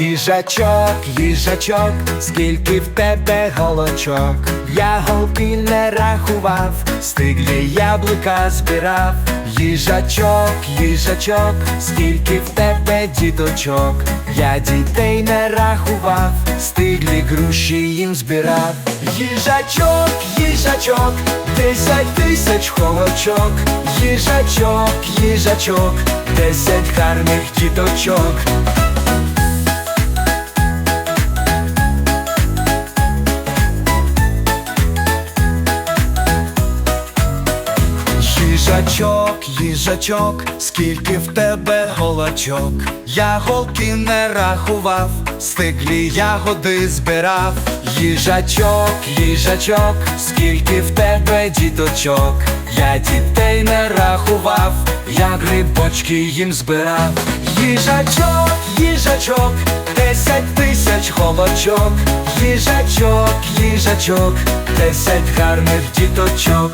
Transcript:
Їжачок, їжачок, скільки в тебе голочок, я голки не рахував, стиглі яблука збирав. Їжачок, їжачок, скільки в тебе діточок, я дітей не рахував, стиглі груші їм збирав. Їжачок, їжачок, десять тисяч холочок, їжачок, їжачок, десять гарних діточок. Їжачок, їжачок, скільки в тебе голочок, я голки не рахував, стиглі ягоди збирав. Їжачок, їжачок, скільки в тебе діточок, я дітей не рахував, я грибочки їм збирав. Їжачок, їжачок, десять тисяч голочок, їжачок, їжачок, десять гарних діточок.